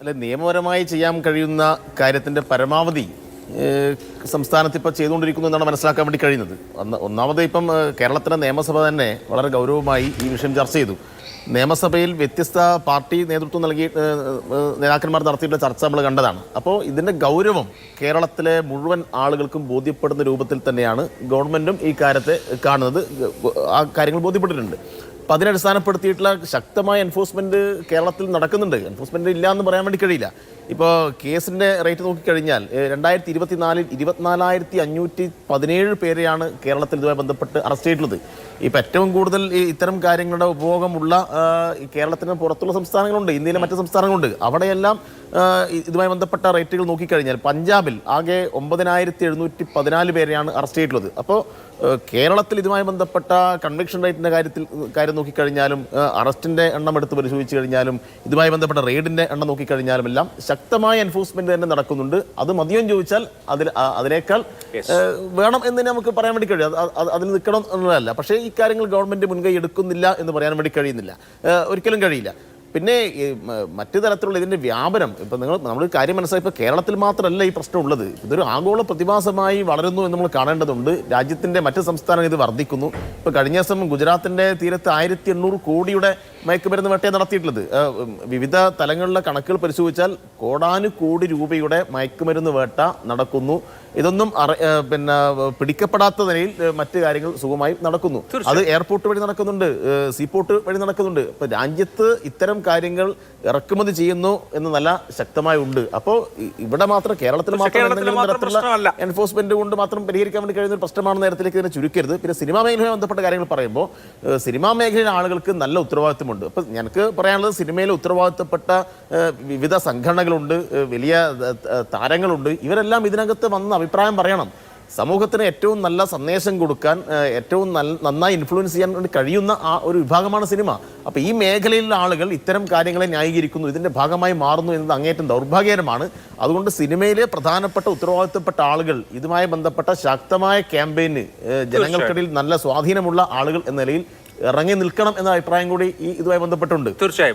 അല്ലെ നിയമപരമായി ചെയ്യാൻ കഴിയുന്ന കാര്യത്തിന്റെ പരമാവധി സംസ്ഥാനത്ത് ഇപ്പോൾ ചെയ്തുകൊണ്ടിരിക്കുന്നു എന്നാണ് മനസ്സിലാക്കാൻ വേണ്ടി കഴിയുന്നത്. ഒന്ന് ഒന്നാമത് ഇപ്പം കേരളത്തിലെ നിയമസഭ തന്നെ വളരെ ഗൗരവമായി ഈ വിഷയം ചർച്ച ചെയ്തു. നിയമസഭയിൽ വ്യത്യസ്ത പാർട്ടി നേതൃത്വം നൽകി നേതാക്കന്മാർ നടത്തിയിട്ടുള്ള ചർച്ച നമ്മൾ കണ്ടതാണ്. അപ്പോൾ ഇതിന്റെ ഗൗരവം കേരളത്തിലെ മുഴുവൻ ആളുകൾക്കും ബോധ്യപ്പെടുന്ന രൂപത്തിൽ തന്നെയാണ് ഗവൺമെന്റും ഈ കാര്യത്തെ കാണുന്നത് ആ കാര്യങ്ങൾ ബോധ്യപ്പെട്ടിട്ടുണ്ട്. അപ്പം അതിനടിസ്ഥാനപ്പെടുത്തിയിട്ടുള്ള ശക്തമായ എൻഫോഴ്സ്മെന്റ് കേരളത്തിൽ നടക്കുന്നുണ്ട്. എൻഫോഴ്സ്മെന്റ് ഇല്ല എന്ന് പറയാൻ വേണ്ടി കഴിയില്ല. ഇപ്പോൾ കേസിന്റെ റേറ്റ് നോക്കിക്കഴിഞ്ഞാൽ രണ്ടായിരത്തി ഇരുപത്തിനാലിൽ ഇരുപത്തിനാലായിരത്തി അഞ്ഞൂറ്റി പതിനേഴ് പേരെയാണ് കേരളത്തിൽ ഇതുമായി ബന്ധപ്പെട്ട് അറസ്റ്റ് ചെയ്തിട്ടുള്ളത് ഇപ്പോൾ ഏറ്റവും കൂടുതൽ ഈ ഇത്തരം കാര്യങ്ങളുടെ ഉപഭോഗമുള്ള കേരളത്തിന് പുറത്തുള്ള സംസ്ഥാനങ്ങളുണ്ട് ഇന്ത്യയിലെ മറ്റ് സംസ്ഥാനങ്ങളുണ്ട്. അവിടെയെല്ലാം ഇതുമായി ബന്ധപ്പെട്ട റേറ്റുകൾ നോക്കിക്കഴിഞ്ഞാൽ പഞ്ചാബിൽ ആകെ ഒമ്പതിനായിരത്തി എഴുന്നൂറ്റി പതിനാല് പേരെയാണ് അറസ്റ്റ് ചെയ്തിട്ടുള്ളത് അപ്പോൾ കേരളത്തിൽ ഇതുമായി ബന്ധപ്പെട്ട കൺവിക്ഷൻ റേറ്റിന്റെ കാര്യത്തിൽ കാര്യം നോക്കിക്കഴിഞ്ഞാലും അറസ്റ്റിന്റെ എണ്ണം എടുത്ത് പരിശോധിച്ച് കഴിഞ്ഞാലും ഇതുമായി ബന്ധപ്പെട്ട റെയ്ഡിന്റെ എണ്ണം നോക്കിക്കഴിഞ്ഞാലും എല്ലാം ശക്തമായ എൻഫോഴ്സ്മെന്റ് തന്നെ നടക്കുന്നുണ്ട്. അത് മതിയോന്ന് ചോദിച്ചാൽ അതിൽ അതിനേക്കാൾ വേണം എന്ന് തന്നെ നമുക്ക് പറയാൻ വേണ്ടി കഴിയും. അത് അത് അതിൽ നിൽക്കണം എന്നുള്ളതല്ല. പക്ഷേ ഈ കാര്യങ്ങൾ ഗവൺമെന്റ് മുൻകൈ എടുക്കുന്നില്ല എന്ന് പറയാൻ വേണ്ടി കഴിയുന്നില്ല. ഒരിക്കലും കഴിയില്ല. പിന്നെ മറ്റു തരത്തിലുള്ള ഇതിന്റെ വ്യാപനം ഇപ്പൊ നിങ്ങൾ നമ്മൾ കാര്യം മനസ്സിലായി. ഇപ്പൊ കേരളത്തിൽ മാത്രമല്ല ഈ പ്രശ്നം ഉള്ളത്. ഇതൊരു ആഗോള പ്രതിഭാസമായി വളരുന്നു എന്ന് നമ്മൾ കാണേണ്ടതുണ്ട്. രാജ്യത്തിന്റെ മറ്റ് സംസ്ഥാനങ്ങൾ ഇത് വർദ്ധിക്കുന്നു. ഇപ്പൊ കഴിഞ്ഞ ദിവസം ഗുജറാത്തിന്റെ തീരത്ത് ആയിരത്തി എണ്ണൂറ് കോടിയുടെ മയക്കുമരുന്ന് വേട്ടയെ നടത്തിയിട്ടുള്ളത്. വിവിധ തലങ്ങളിലെ കണക്കുകൾ പരിശോധിച്ചാൽ കോടാനുകോടി രൂപയുടെ മയക്കുമരുന്ന് വേട്ട നടക്കുന്നു. ഇതൊന്നും പിന്നെ പിടിക്കപ്പെടാത്ത നിലയിൽ മറ്റു കാര്യങ്ങൾ സുഖമായി നടക്കുന്നു. അത് എയർപോർട്ട് വഴി നടക്കുന്നുണ്ട് സീപോർട്ട് വഴി നടക്കുന്നുണ്ട്. ഇപ്പൊ രാജ്യത്ത് ഇത്തരം കാര്യങ്ങൾ ഇറക്കുമതി ചെയ്യുന്നു എന്ന് നല്ല ശക്തമായി ഉണ്ട്. അപ്പോൾ ഇവിടെ മാത്രം കേരളത്തിൽ മാത്രം കേരളത്തിൽ എന്തെങ്കിലും തരത്തിലുള്ള എൻഫോഴ്സ്മെന്റ് കൊണ്ട് മാത്രം പരിഹരിക്കാൻ വേണ്ടി കഴിയുന്ന ഒരു പ്രശ്നമാണ് നേരത്തിലേക്ക് ഇതിനെ ചുരുക്കരുത് പിന്നെ സിനിമാ മേഖലയുമായി ബന്ധപ്പെട്ട കാര്യങ്ങൾ പറയുമ്പോൾ സിനിമാ മേഖലയിലെ ആളുകൾക്ക് നല്ല ഉത്തരവാദിത്വമുണ്ട് അപ്പൊ ഞങ്ങൾക്ക് പറയാനുള്ളത് സിനിമയിൽ ഉത്തരവാദിത്തപ്പെട്ട വിവിധ സംഘടനകളുണ്ട് വലിയ താരങ്ങളുണ്ട്. ഇവരെല്ലാം ഇതിനകത്ത് വന്ന് അഭിപ്രായം പറയണം. സമൂഹത്തിന് ഏറ്റവും നല്ല സന്ദേശം കൊടുക്കാൻ ഏറ്റവും നല്ല നന്നായി ഇൻഫ്ലുവൻസ് ചെയ്യാൻ വേണ്ടി കഴിയുന്ന ആ ഒരു വിഭാഗമാണ് സിനിമ. അപ്പോൾ ഈ മേഖലയിലുള്ള ആളുകൾ ഇത്തരം കാര്യങ്ങളെ ന്യായീകരിക്കുന്നു. ഇതിന്റെ ഭാഗമായി മാറുന്നു എന്നത് അങ്ങേറ്റം ദൗർഭാഗ്യകരമാണ്. അതുകൊണ്ട് സിനിമയിലെ പ്രധാനപ്പെട്ട ഉത്തരവാദിത്തപ്പെട്ട ആളുകൾ ഇതുമായി ബന്ധപ്പെട്ട ശക്തമായ ക്യാമ്പയിന് ജനങ്ങൾക്കിടയിൽ നല്ല സ്വാധീനമുള്ള ആളുകൾ എന്ന നിലയിൽ ഇറങ്ങി നിൽക്കണം എന്ന അഭിപ്രായം കൂടി ഈ ഇതുമായി ബന്ധപ്പെട്ടുണ്ട്. തീർച്ചയായും.